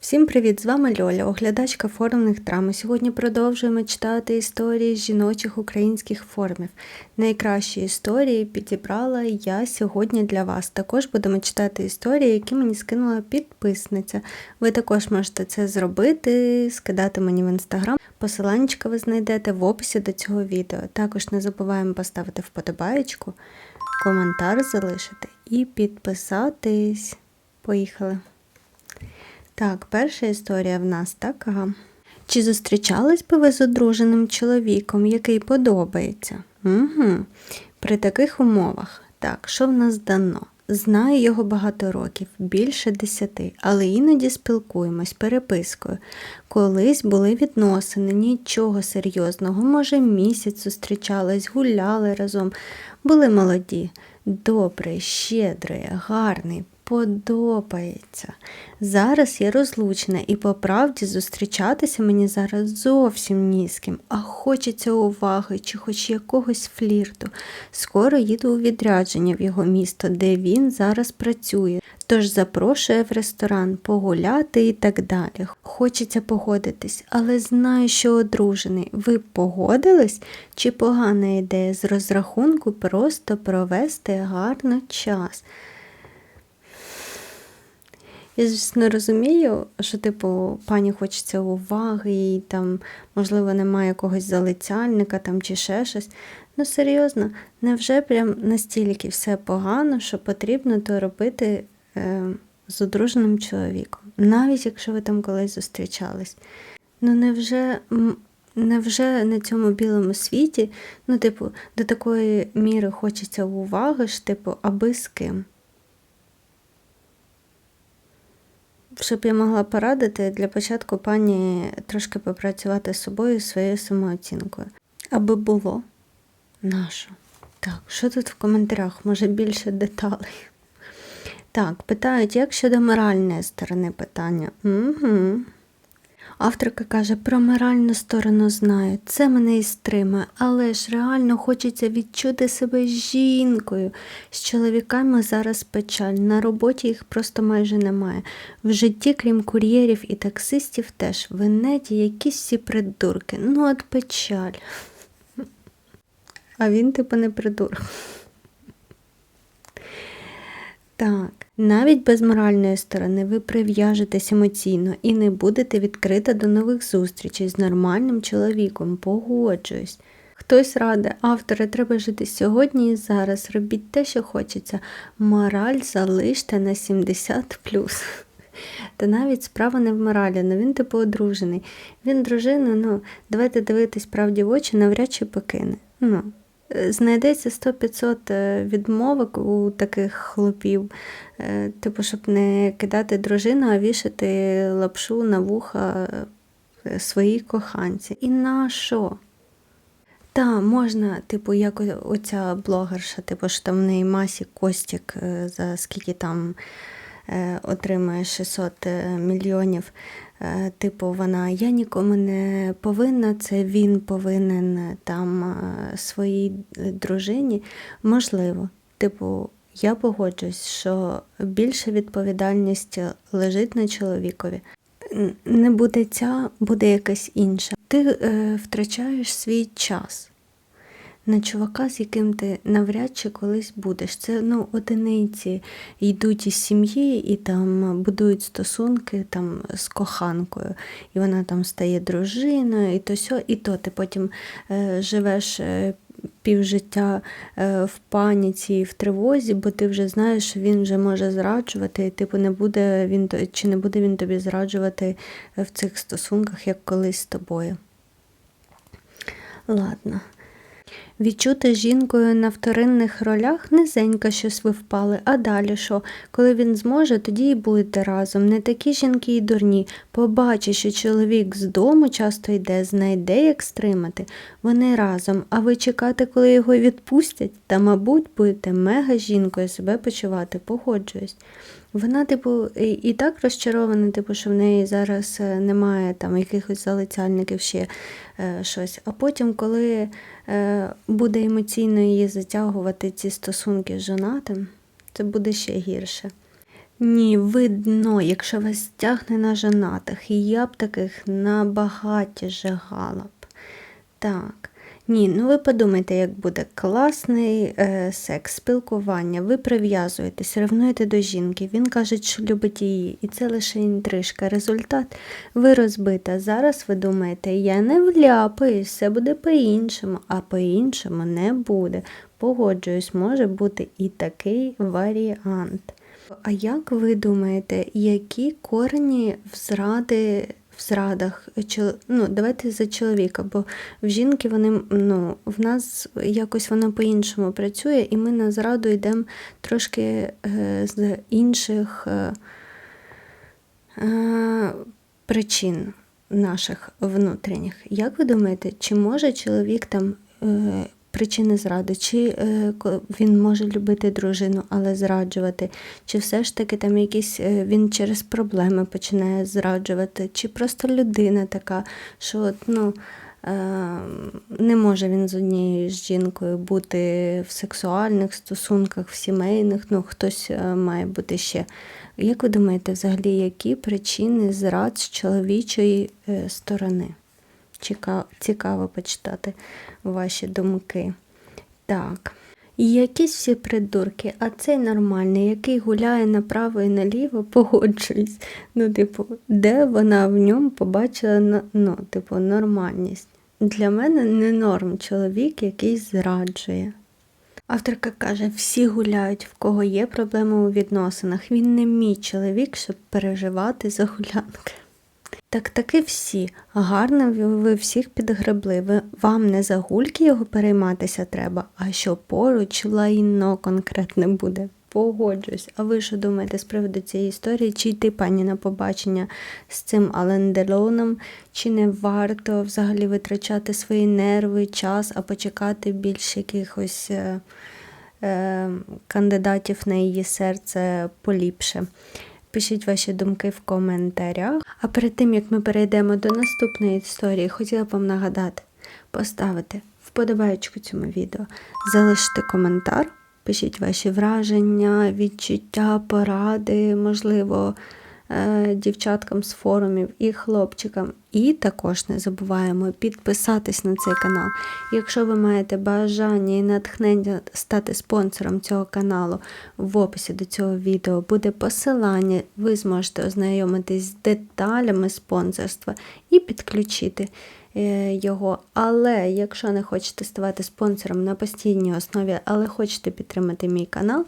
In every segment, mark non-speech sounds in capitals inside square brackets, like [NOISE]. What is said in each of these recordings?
Всім привіт! З вами Льоля, оглядачка форумних драм. Сьогодні продовжуємо читати історії жіночих українських форумів. Найкращі історії підібрала я сьогодні для вас. Також будемо читати історії, які мені скинула підписниця. Ви також можете це зробити, скидати мені в інстаграм. Посиланнячка ви знайдете в описі до цього відео. Також не забуваємо поставити вподобаєчку, коментар залишити і підписатись. Поїхали! Так, перша історія в нас така. Чи зустрічались би ви з одруженим чоловіком, який подобається? Угу. При таких умовах. Так, що в нас дано? Знаю його багато років, більше десяти, але іноді спілкуємось перепискою. Колись були відносини, нічого серйозного, може, місяць зустрічались, гуляли разом, були молоді. Добрий, щедрий, гарний, подобається. Зараз я розлучена і по правді зустрічатися мені зараз зовсім ні з ким, а хочеться уваги чи хоч якогось флірту. Скоро їду у відрядження в його місто, де він зараз працює. Тож запрошує в ресторан погуляти і так далі. Хочеться погодитись, але знаю, що одружений. Ви погодились? Чи погана ідея з розрахунку просто провести гарно час? Я, звісно, розумію, що, типу, пані хочеться уваги, і там, можливо, немає якогось залицяльника там, чи ще щось. Ну, серйозно, невже прям настільки все погано, що потрібно то робити е, з одруженим чоловіком, навіть якщо ви там колись зустрічались. Ну, невже. Невже на цьому білому світі, ну, типу, до такої міри хочеться уваги ж, типу, аби з ким? Щоб я могла порадити, для початку пані трошки попрацювати з собою своєю самооцінкою. Аби було нащо? Так, що тут в коментарях? Може більше деталей? Так, питають, як щодо моральної сторони питання? Угу. Авторка каже, про моральну сторону знаю, це мене і стримує, але ж реально хочеться відчути себе жінкою. З чоловіками зараз печаль, на роботі їх просто майже немає. В житті, крім кур'єрів і таксистів, теж в інеті якісь всі придурки. Ну, от печаль. [LAUGHS] А він, типу, не придурок. Так, навіть без моральної сторони ви прив'яжетесь емоційно і не будете відкрита до нових зустрічей з нормальним чоловіком, погоджуюсь. Хтось раде, автори, треба жити сьогодні і зараз. Робіть те, що хочеться. Мораль залиште на 70. [LAUGHS] Та навіть справа не в моралі, але він типу одружений. Він дружину, ну, давайте дивитись правді в очі, навряд чи покине. Ну, Знайдеться 100-500 е, відмовок у таких хлопів, е, типу, щоб не кидати дружину, а вішати лапшу на вуха е, своїй коханці. І на що? Та, можна, типу, як оця блогерша, типу, що там в неї масі Костік, за скільки там отримує 600 мільйонів. Е, типу, вона я нікому не повинна, це він повинен е, там е, своїй дружині. Можливо, типу, я погоджуюсь, що більша відповідальність лежить на чоловікові. Не буде ця, буде якась інша. Ти е, втрачаєш свій час на чувака, з яким ти навряд чи колись будеш. Це ну, одиниці йдуть із сім'ї і там будують стосунки там з коханкою. І вона там стає дружиною, і то сьо, і то ти потім е, живеш. Е, Півжиття е, в паніці і в тривозі, бо ти вже знаєш, що він вже може зраджувати, і типу не буде він чи не буде він тобі зраджувати в цих стосунках, як колись з тобою. Ладно. Відчути жінкою на вторинних ролях низенько щось ви впали, а далі що? Коли він зможе, тоді й будете разом. Не такі жінки й дурні. Побачить, що чоловік з дому часто йде, знайде, як стримати. Вони разом, а ви чекати, коли його відпустять, та, мабуть, будете мега жінкою себе почувати, погоджуюсь. Вона, типу, і, і так розчарована, типу, що в неї зараз е, немає там якихось залицяльників ще е, щось. А потім, коли буде емоційно її затягувати ці стосунки з жонатим, це буде ще гірше. Ні, видно, якщо вас тягне на женатих, і я б таких набагато жагала б. Так. Ні, ну ви подумайте, як буде класний е, секс, спілкування. Ви прив'язуєтесь, ревнуєте до жінки. Він каже, що любить її, і це лише інтрижка. Результат ви розбита. Зараз ви думаєте, я не вляпаюсь, все буде по-іншому, а по-іншому не буде. Погоджуюсь, може бути і такий варіант. А як ви думаєте, які корені в зради в зрадах? Ну, давайте за чоловіка, бо в жінки вони ну, в нас якось воно по-іншому працює, і ми на зраду йдемо трошки е, з інших е, е, причин наших внутрішніх. Як ви думаєте, чи може чоловік там е, причини зради, чи е, він може любити дружину, але зраджувати, чи все ж таки там якісь е, він через проблеми починає зраджувати, чи просто людина така, що от, ну. е, Не може він з однією з жінкою бути в сексуальних стосунках, в сімейних, ну хтось має бути ще. Як ви думаєте, взагалі, які причини зрад з чоловічої сторони? Цікаво почитати ваші думки. Так. І Якісь всі придурки, а цей нормальний, який гуляє направо і наліво, [LAUGHS] погоджуюсь. Ну, типу, де вона в ньому побачила ну, типу, нормальність? Для мене не норм чоловік, який зраджує. Авторка каже, всі гуляють, в кого є проблеми у відносинах. Він не мій чоловік, щоб переживати за гулянки. Так таки всі. Гарно ви- всіх підгребли. Ви, вам не за гульки його перейматися треба, а що поруч лайно конкретне буде. Погоджуюсь. А ви що думаєте з приводу цієї історії? Чи йти пані на побачення з цим Ален Делоном, чи не варто взагалі витрачати свої нерви, час, а почекати більш якихось е, е, кандидатів на її серце поліпше? Пишіть ваші думки в коментарях. А перед тим як ми перейдемо до наступної історії, хотіла б вам нагадати поставити вподобайку цьому відео, залишити коментар, пишіть ваші враження, відчуття, поради, можливо, е, дівчаткам з форумів і хлопчикам. І також не забуваємо підписатись на цей канал. Якщо ви маєте бажання і натхнення стати спонсором цього каналу, в описі до цього відео буде посилання, ви зможете ознайомитись з деталями спонсорства і підключити е, його. Але якщо не хочете ставати спонсором на постійній основі, але хочете підтримати мій канал,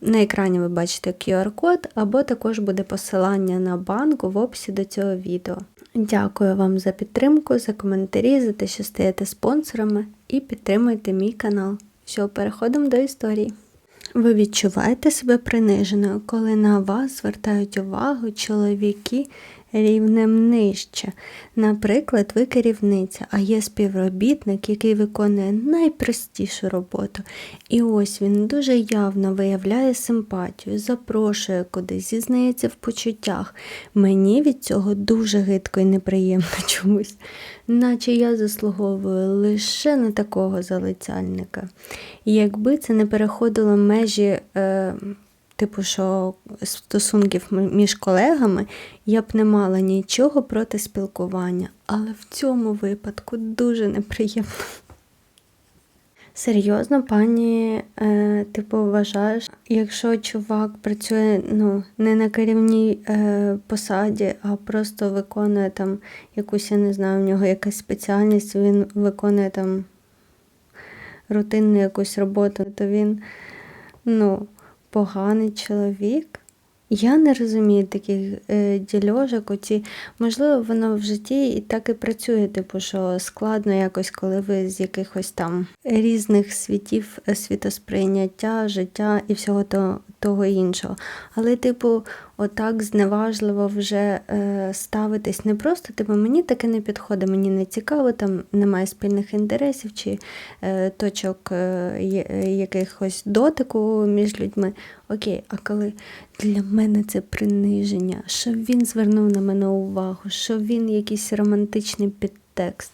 на екрані ви бачите QR-код, або також буде посилання на банку в описі до цього відео. Дякую вам за підтримку, за коментарі, за те, що стаєте спонсорами і підтримуєте мій канал. Що, переходимо до історії. Ви відчуваєте себе приниженою, коли на вас звертають увагу чоловіки рівнем нижче. Наприклад, ви керівниця, а є співробітник, який виконує найпростішу роботу. І ось він дуже явно виявляє симпатію, запрошує кудись, зізнається в почуттях. Мені від цього дуже гидко і неприємно [LAUGHS] чомусь, наче я заслуговую лише на такого залицяльника. Якби це не переходило межі. Е, Типу, що стосунків між колегами я б не мала нічого проти спілкування, але в цьому випадку дуже неприємно. Серйозно, пані, е, типу, вважаєш, якщо чувак працює ну, не на керівній е, посаді, а просто виконує там якусь, я не знаю, в нього якась спеціальність, він виконує там рутинну якусь роботу, то він, ну, поганий чоловік. Я не розумію таких е, дільожок. Оці, можливо, воно в житті і так і працює, типу, що складно якось, коли ви з якихось там різних світів е, світосприйняття, життя і всього того, іншого. Але, типу, отак зневажливо вже е, ставитись не просто, типу, мені таке не підходить, мені не цікаво, там немає спільних інтересів чи е, точок е, якихось дотику між людьми. Окей, а коли для мене це приниження, що він звернув на мене увагу, що він якийсь романтичний підтекст.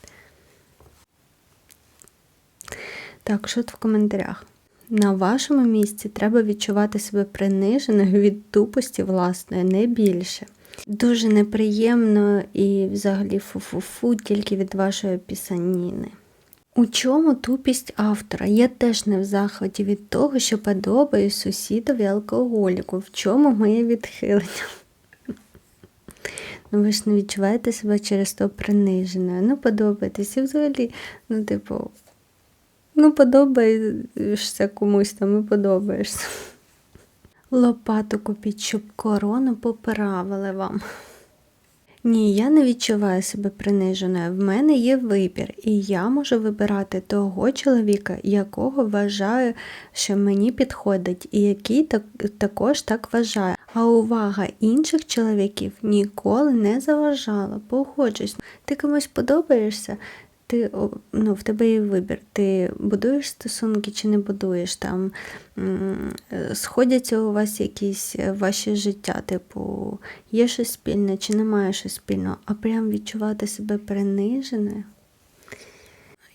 Так, що тут в коментарях? На вашому місці треба відчувати себе приниженою від тупості власної, не більше. Дуже неприємно і взагалі фу-фу-фу тільки від вашої пісаніни. У чому тупість автора? Я теж не в захваті від того, що подобаю сусідові алкоголіку. В чому моє відхилення? Ну, ви ж не відчуваєте себе через то приниженою. Ну, подобаєтесь. І взагалі, ну, типу, ну, подобаєшся комусь там і подобаєшся. Лопату купіть, щоб корону поправили вам. Ні, я не відчуваю себе приниженою. В мене є вибір, і я можу вибирати того чоловіка, якого вважаю, що мені підходить, і який так, також так вважає. А увага інших чоловіків ніколи не заважала. Погоджусь, ти комусь подобаєшся, ти ну, в тебе є вибір. Ти будуєш стосунки чи не будуєш там, сходяться у вас якісь е, ваші життя, типу, є щось спільне чи немає щось спільного, а прям відчувати себе приниженою.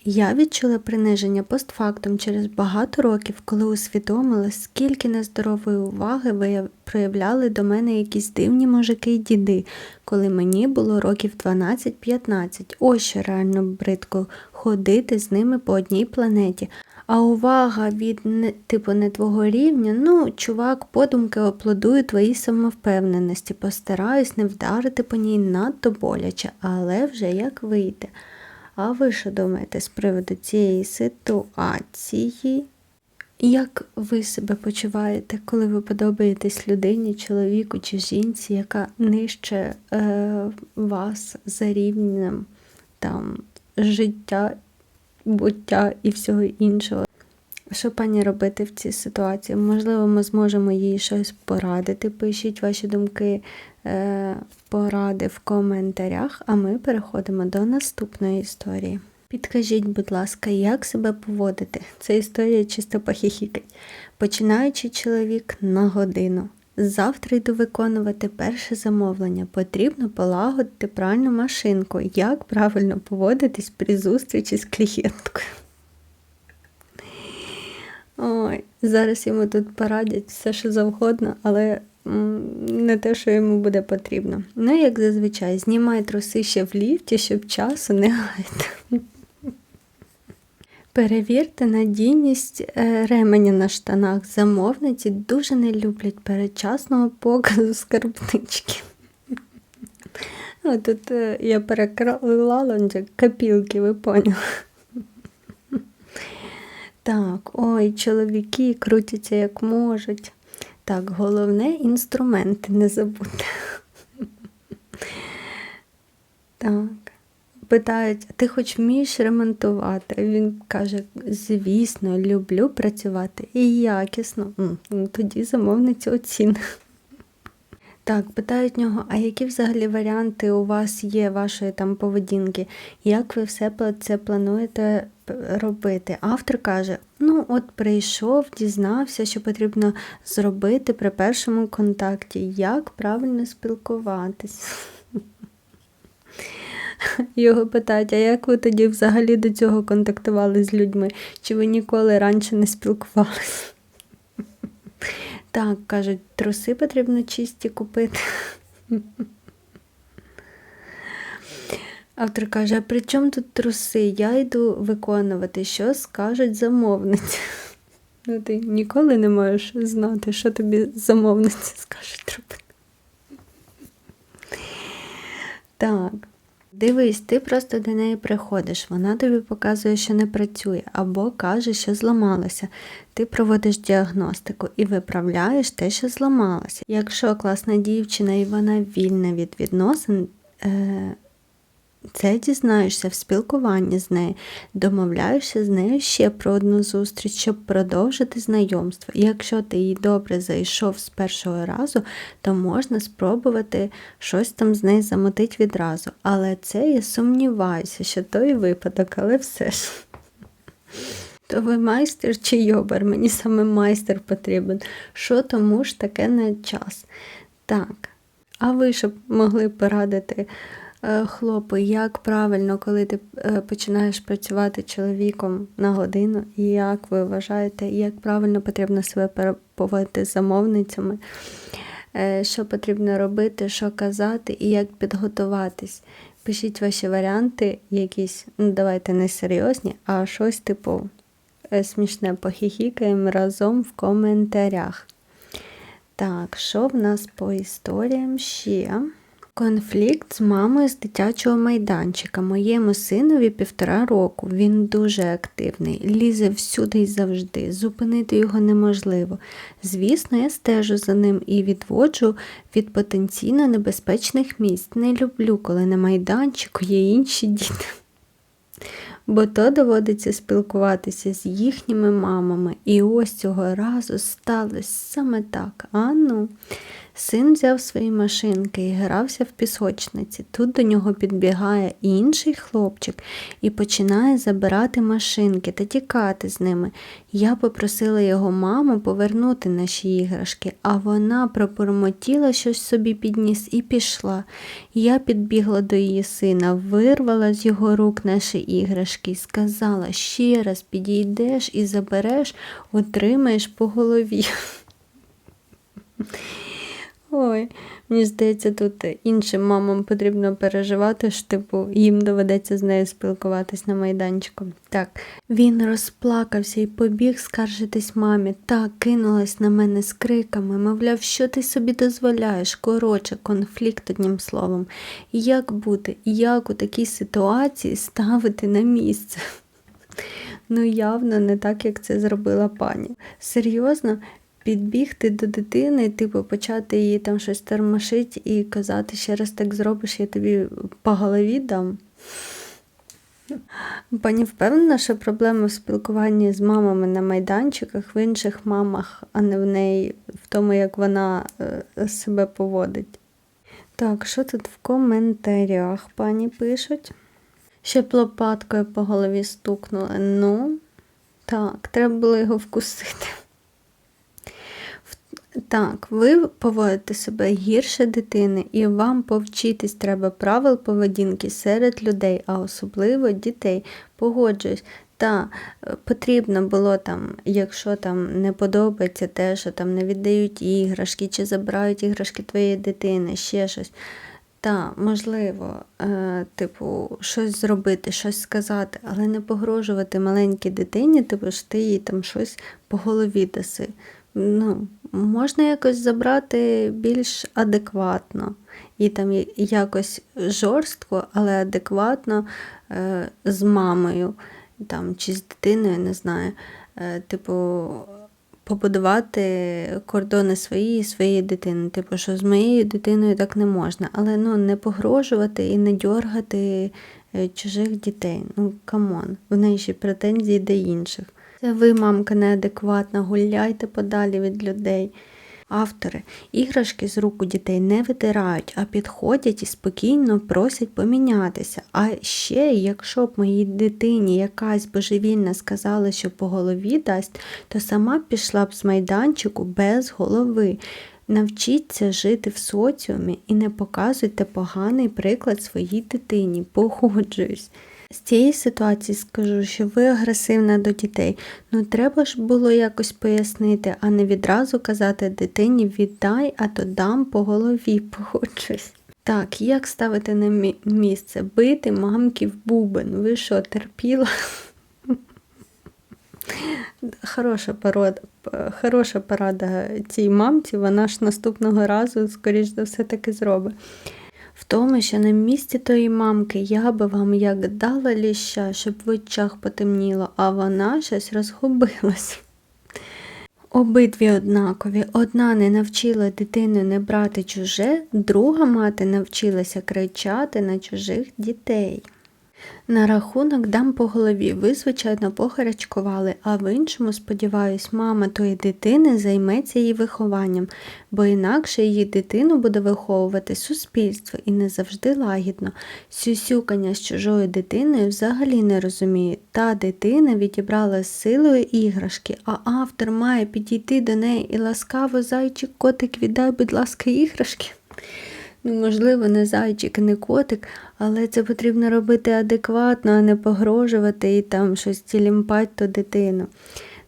Я відчула приниження постфактум через багато років, коли усвідомила, скільки нездорової уваги проявляли до мене якісь дивні мужики й діди, коли мені було років 12-15. Ось що реально бридко ходити з ними по одній планеті. А увага від типу не твого рівня, ну, чувак, подумки оплодую твоїй самовпевненості, постараюсь не вдарити по ній надто боляче, але вже як вийде. А ви що думаєте з приводу цієї ситуації? Як ви себе почуваєте, коли ви подобаєтесь людині, чоловіку чи жінці, яка нижче е, вас за рівнем там, життя, буття і всього іншого? Що пані робити в цій ситуації? Можливо, ми зможемо їй щось порадити. Пишіть ваші думки, е, поради в коментарях, а ми переходимо до наступної історії. Підкажіть, будь ласка, як себе поводити? Це історія чисто похихікать. Починаючи чоловік на годину. Завтра йду виконувати перше замовлення. Потрібно полагодити пральну машинку. Як правильно поводитись при зустрічі з клієнткою? Ой, Зараз йому тут порадять все, що завгодно, але не те, що йому буде потрібно. Ну, як зазвичай, знімай труси ще в ліфті, щоб часу не гайти. Перевірте надійність е, ременя на штанах. Замовниці дуже не люблять передчасного показу скарбнички. Тут е, я переклала копілки, ви поняли. Так, ой, чоловіки крутяться як можуть. Так, головне інструменти не забути. Так. Питають, ти хоч вмієш ремонтувати? Він каже, звісно, люблю працювати і якісно. Ну, Тоді замовниця оцін. Так, питають нього, а які взагалі варіанти у вас є вашої там поведінки? Як ви все це плануєте робити? Автор каже: ну, от прийшов, дізнався, що потрібно зробити при першому контакті, як правильно спілкуватись. [LAUGHS] Його питають, а як ви тоді взагалі до цього контактували з людьми? Чи ви ніколи раніше не спілкувалися? [LAUGHS] Так, кажуть, труси потрібно чисті купити. Автор каже, а при чому тут труси? Я йду виконувати, що скажуть замовниці. Ну, Ти ніколи не можеш знати, що тобі замовниці скажуть робити. Так. Дивись, ти просто до неї приходиш, вона тобі показує, що не працює, або каже, що зламалося. Ти проводиш діагностику і виправляєш те, що зламалося. Якщо класна дівчина і вона вільна від відносин, е, це дізнаєшся в спілкуванні з нею, домовляєшся з нею ще про одну зустріч, щоб продовжити знайомство. І якщо ти їй добре зайшов з першого разу, то можна спробувати щось там з нею замотити відразу. Але це я сумніваюся, що той випадок, але все ж. То ви майстер чи йобар? Мені саме майстер потрібен. Що тому ж таке не час? Так. А ви щоб могли порадити Хлопи, як правильно, коли ти е, починаєш працювати чоловіком на годину, і як ви вважаєте, як правильно потрібно себе поводити з замовницями, Е, що потрібно робити, що казати і як підготуватись. Пишіть ваші варіанти, якісь, ну давайте не серйозні, а щось типу е, смішне похихікаємо разом в коментарях. Так, що в нас по історіям ще? Конфлікт з мамою з дитячого майданчика. Моєму синові півтора року. Він дуже активний, лізе всюди і завжди. Зупинити його неможливо. Звісно, я стежу за ним і відводжу від потенційно небезпечних місць. Не люблю, коли на майданчику є інші діти. Бо то доводиться спілкуватися з їхніми мамами. І ось цього разу сталося саме так. А ну. Син взяв свої машинки і грався в пісочниці. Тут до нього підбігає інший хлопчик і починає забирати машинки та тікати з ними. Я попросила його маму повернути наші іграшки, а вона пропормотіла щось собі підніс і пішла. Я підбігла до її сина, вирвала з його рук наші іграшки і сказала: ще раз підійдеш і забереш, отримаєш по голові. Ой, мені здається, тут іншим мамам потрібно переживати, що типу їм доведеться з нею спілкуватись на майданчику. Так, він розплакався і побіг скаржитись мамі. Так, кинулась на мене з криками, мовляв, що ти собі дозволяєш? Коротше, конфлікт одним словом. Як бути, як у такій ситуації ставити на місце? [LAUGHS] Ну, явно не так, як це зробила пані. Серйозно, підбігти до дитини, типу, почати її там щось тормошити і казати, ще раз так зробиш, я тобі по голові дам. Пані впевнена, що проблема в спілкуванні з мамами на майданчиках, в інших мамах, а не в неї, в тому, як вона е, себе поводить. Так, що тут в коментарях пані пишуть? Щоб лопаткою по голові стукнули. Ну, так, треба було його вкусити. Так, ви поводите себе гірше дитини, і вам повчитись треба правил поведінки серед людей, а особливо дітей. Погоджуюсь. Та е, потрібно було там, якщо там не подобається те, що там не віддають іграшки, чи забирають іграшки твоєї дитини, ще щось. Та, можливо, е, типу, щось зробити, щось сказати, але не погрожувати маленькій дитині, типу, що ти їй там щось по голові даси. Ну, можна якось забрати більш адекватно і там якось жорстко, але адекватно е, з мамою там, чи з дитиною, не знаю. Е, типу, побудувати кордони свої і своєї дитини. Типу, що з моєю дитиною так не можна. Але ну, не погрожувати і не дьоргати е, чужих дітей. Ну, камон, в неї ще претензії до інших. Це ви, мамка, неадекватна, гуляйте подалі від людей. Автори іграшки з рук у дітей не витирають, а підходять і спокійно просять помінятися. А ще, якщо б моїй дитині якась божевільна сказала, що по голові дасть, то сама б пішла б з майданчику без голови. Навчіться жити в соціумі і не показуйте поганий приклад своїй дитині. Погоджуюсь. З цієї ситуації скажу, що ви агресивна до дітей. Ну треба ж було якось пояснити, а не відразу казати дитині віддай, а то дам по голові, погоджусь. Так, як ставити на місце? Бити мамки в бубен. Ви що, терпіла? Хороша порада, хороша порада цій мамці, вона ж наступного разу, скоріш за все, таки зробить в тому, що на місці тої мамки я би вам як дала ліща, щоб в очах потемніло, а вона щось розгубилась. Обидві однакові. Одна не навчила дитину не брати чуже, друга мати навчилася кричати на чужих дітей. На рахунок дам по голові, ви, звичайно, похарячкували, а в іншому, сподіваюсь, мама тої дитини займеться її вихованням, бо інакше її дитину буде виховувати суспільство і не завжди лагідно. Сюсюкання з чужою дитиною взагалі не розуміє. Та дитина відібрала з силою іграшки, а автор має підійти до неї і ласкаво зайчик котик віддай, будь ласка, іграшки. Ну, можливо, не зайчик, не котик, але це потрібно робити адекватно, а не погрожувати і там щось тілімпать то дитину.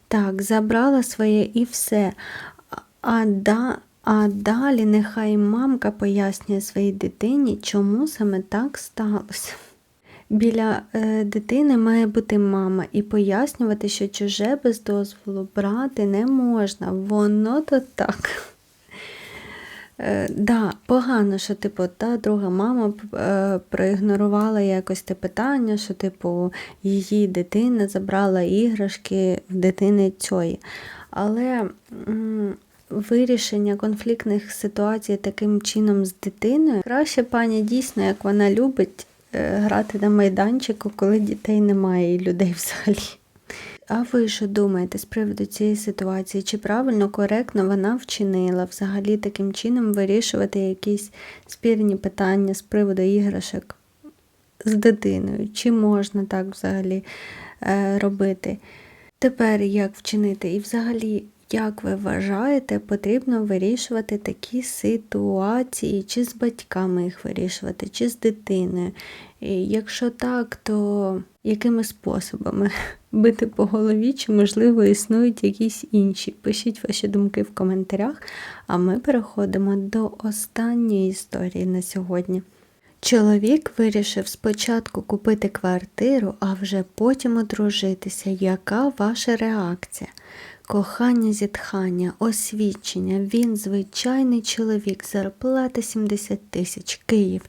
Так, забрала своє і все. А- да, а далі нехай мамка пояснює своїй дитині, чому саме так сталося. Біля е, дитини має бути мама і пояснювати, що чуже без дозволу брати не можна. Воно то так. Е, да, погано, що типу, та друга мама е, проігнорувала якось те питання, що типу її дитина забрала іграшки в дитини цієї. Але вирішення конфліктних ситуацій таким чином з дитиною краще пані дійсно, як вона любить е, грати на майданчику, коли дітей немає і людей взагалі. А ви що думаєте з приводу цієї ситуації? Чи правильно, коректно вона вчинила взагалі таким чином вирішувати якісь спірні питання з приводу іграшок з дитиною? Чи можна так взагалі е, робити? Тепер як вчинити? І взагалі, як ви вважаєте, потрібно вирішувати такі ситуації, чи з батьками їх вирішувати, чи з дитиною? І якщо так, то якими способами? [LAUGHS] Бити по голові, чи, можливо, існують якісь інші? Пишіть ваші думки в коментарях, а ми переходимо до останньої історії на сьогодні. Чоловік вирішив спочатку купити квартиру, а вже потім одружитися. Яка ваша реакція? Кохання, зітхання, освідчення. Він звичайний чоловік, зарплата 70 тисяч, Київ,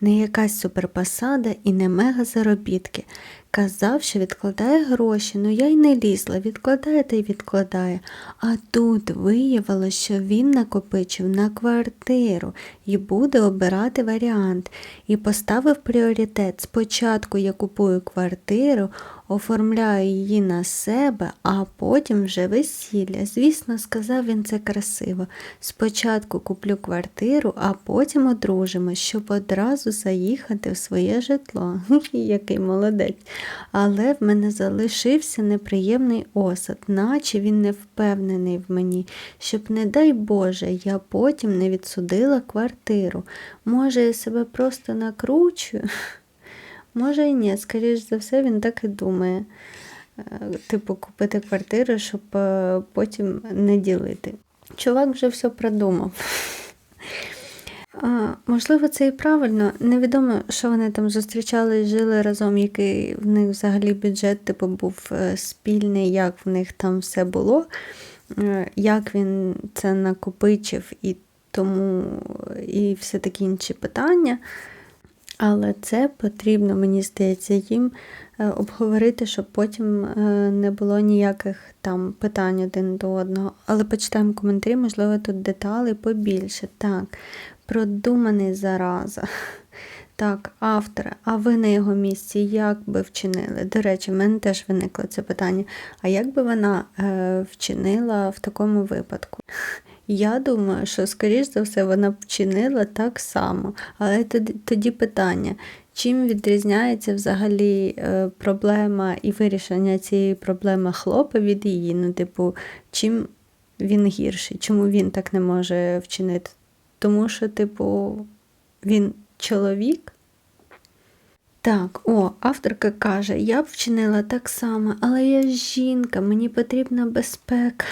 не якась суперпосада і не мега заробітки. Казав, що відкладає гроші, ну я й не лізла, відкладає та й відкладає. А тут виявилося, що він накопичив на квартиру і буде обирати варіант. І поставив пріоритет. Спочатку я купую квартиру, оформляю її на себе, а потім вже весілля. Звісно, сказав він це красиво. Спочатку куплю квартиру, а потім одружимось, щоб одразу заїхати в своє житло. Який молодець. Але в мене залишився неприємний осад, наче він не впевнений в мені, щоб, не дай Боже, я потім не відсудила квартиру. Може, я себе просто накручую? Може і ні, скоріш за все, він так і думає. Е, Типу, купити квартиру, щоб е, потім не ділити. Чувак вже все продумав. [LAUGHS] Можливо, це і правильно. Невідомо, що вони там зустрічали жили разом, який в них взагалі бюджет типу, був е, спільний, як в них там все було, як він це накопичив і тому і все такі інші питання. Але це потрібно, мені здається, їм е, обговорити, щоб потім е, не було ніяких там питань один до одного. Але почитаємо коментарі, можливо, тут деталей побільше. Так, продуманий зараза. [LAUGHS] Так, автора, а ви на його місці як би вчинили? До речі, в мене теж виникло це питання. А як би вона е, вчинила в такому випадку? Я думаю, що, скоріш за все, вона б вчинила так само. Але тоді, питання, чим відрізняється взагалі е, проблема і вирішення цієї проблеми хлопа від її? Ну, типу, чим він гірший? Чому він так не може вчинити? Тому що, типу, він чоловік. Так, о, авторка каже, я б вчинила так само, але я жінка, мені потрібна безпека.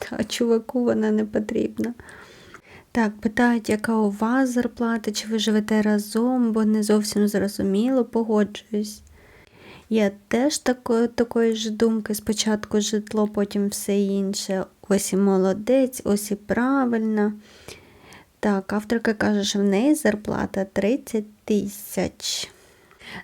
[LAUGHS] А чуваку вона не потрібна. Так, питають, яка у вас зарплата, чи ви живете разом, бо не зовсім зрозуміло, погоджуюсь. Я теж такої, такої ж думки, спочатку житло, потім все інше. Ось і молодець, ось і правильно. Так, авторка каже, що в неї зарплата 30 тисяч.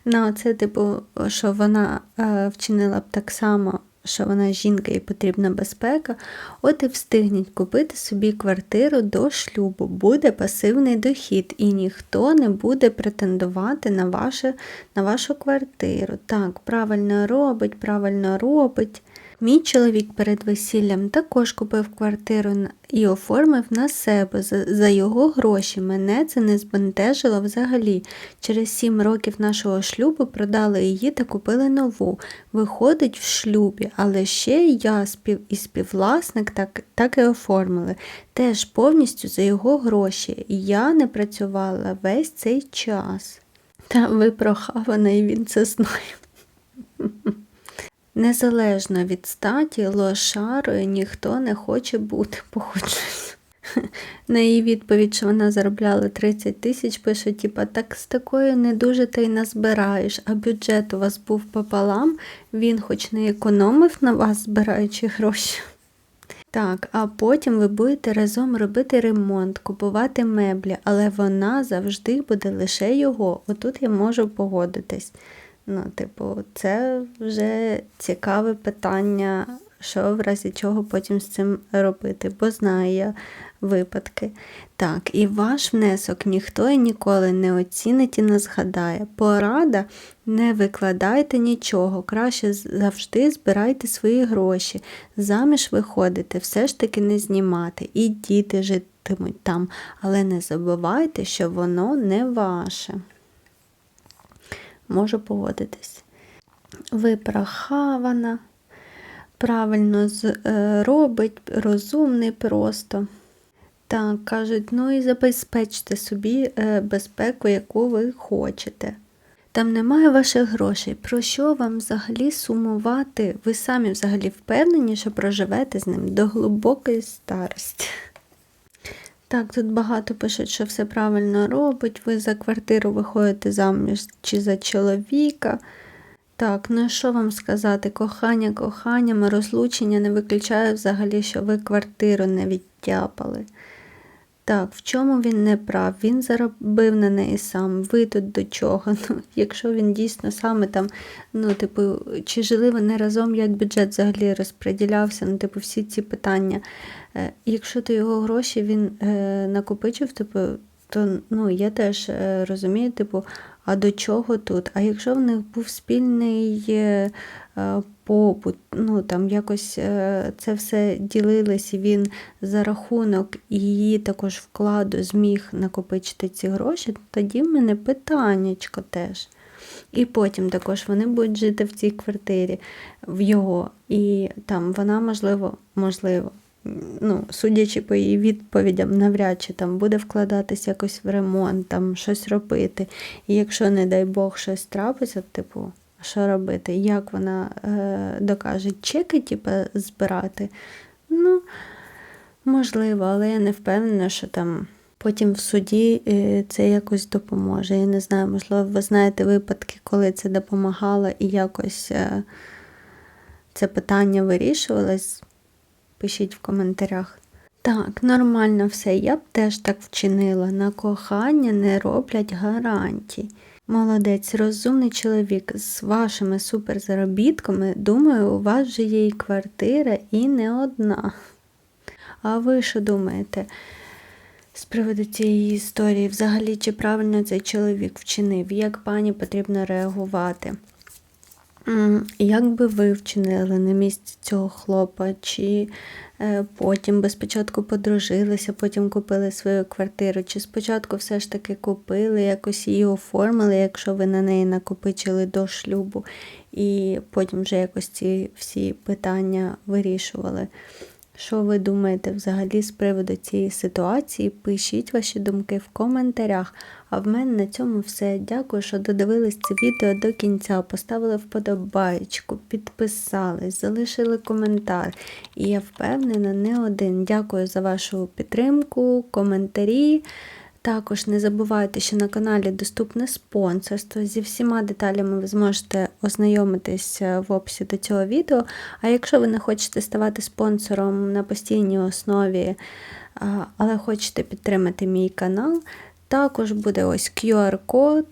Ну, це, типу, що вона е, вчинила б так само, що вона жінка і потрібна безпека, от і встигніть купити собі квартиру до шлюбу, буде пасивний дохід, і ніхто не буде претендувати на, ваше, на вашу квартиру. Так, правильно робить, правильно робить. Мій чоловік перед весіллям також купив квартиру і оформив на себе за, його гроші. Мене це не збентежило взагалі. Через сім років нашого шлюбу продали її та купили нову. Виходить в шлюбі, але ще я спів, і співвласник так, так і оформили. Теж повністю за його гроші. Я не працювала весь цей час. Та ви прохавана, і він це знає. [LAUGHS] Незалежно від статі, лошарою ніхто не хоче бути, погоджуюсь. На її відповідь, що вона заробляла 30 тисяч, пише, типа, так з такою не дуже ти й назбираєш, а бюджет у вас був пополам, він хоч не економив на вас, збираючи гроші. Так, а потім ви будете разом робити ремонт, купувати меблі, але вона завжди буде лише його. Отут я можу погодитись. Ну, типу, це вже цікаве питання, що в разі чого потім з цим робити, бо знаю я випадки. Так, і ваш внесок ніхто і ніколи не оцінить і не згадає. Порада не викладайте нічого, краще завжди збирайте свої гроші. Заміж виходите, все ж таки не знімати, і діти житимуть там, але не забувайте, що воно не ваше. Можу погодитись. Ви прохавана, правильно е, робить, розумний просто. Так, кажуть, ну і забезпечте собі е, безпеку, яку ви хочете. Там немає ваших грошей. Про що вам взагалі сумувати? Ви самі взагалі впевнені, що проживете з ним до глибокої старості. Так, тут багато пишуть, що все правильно робить. Ви за квартиру виходите заміж чи за чоловіка. Так, ну що вам сказати? Кохання коханням, розлучення не виключає взагалі, що ви квартиру не відтяпали. Так, в чому він не прав? Він заробив на неї сам. Ви тут до чого? [LAUGHS] Ну, якщо він дійсно саме там, ну, типу, чи жили вони разом, як бюджет взагалі розподілявся, ну, типу, всі ці питання. Е, Якщо то його гроші він е, накопичив, типу, то ну, я теж е, розумію, типу, а до чого тут? А якщо в них був спільний е, побут, ну там якось е, це все ділилось, і він за рахунок її також вкладу зміг накопичити ці гроші, тоді в мене питаннячко теж. І потім також вони будуть жити в цій квартирі в його. І там вона, можливо, можливо, ну, судячи по її відповідям, навряд чи там буде вкладатись якось в ремонт, там щось робити. І якщо, не дай Бог, щось трапиться, типу, що робити? Як вона е, докаже чеки, типу, збирати? Ну, можливо, але я не впевнена, що там. Потім в суді е, це якось допоможе. Я не знаю, можливо, ви знаєте випадки, коли це допомагало і якось е, це питання вирішувалось. Пишіть в коментарях. Так, нормально все. Я б теж так вчинила. На кохання не роблять гарантій. Молодець, розумний чоловік з вашими суперзаробітками. Думаю, у вас вже є і квартира, і не одна. А ви що думаєте? З приводу цієї історії, взагалі, чи правильно цей чоловік вчинив, як пані потрібно реагувати? Як би ви вчинили на місці цього хлопа, чи потім би спочатку подружилися, потім купили свою квартиру, чи спочатку все ж таки купили, якось її оформили, якщо ви на неї накопичили до шлюбу, і потім вже якось ці всі питання вирішували. Що ви думаєте взагалі з приводу цієї ситуації? Пишіть ваші думки в коментарях. А в мене на цьому все. Дякую, що додивились це відео до кінця. Поставили вподобаєчку, підписались, залишили коментар. І я впевнена, не один. Дякую за вашу підтримку, коментарі. Також не забувайте, що на каналі доступне спонсорство. Зі всіма деталями ви зможете ознайомитися в описі до цього відео. А якщо ви не хочете ставати спонсором на постійній основі, але хочете підтримати мій канал, також буде ось QR-код,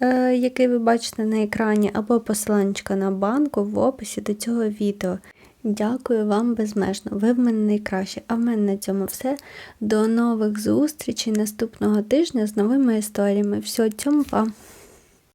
е, який ви бачите на екрані, або посиланчика на банку в описі до цього відео. Дякую вам безмежно. Ви в мене найкраще. А в мене на цьому все. До нових зустрічей наступного тижня з новими історіями. Всього цьому па!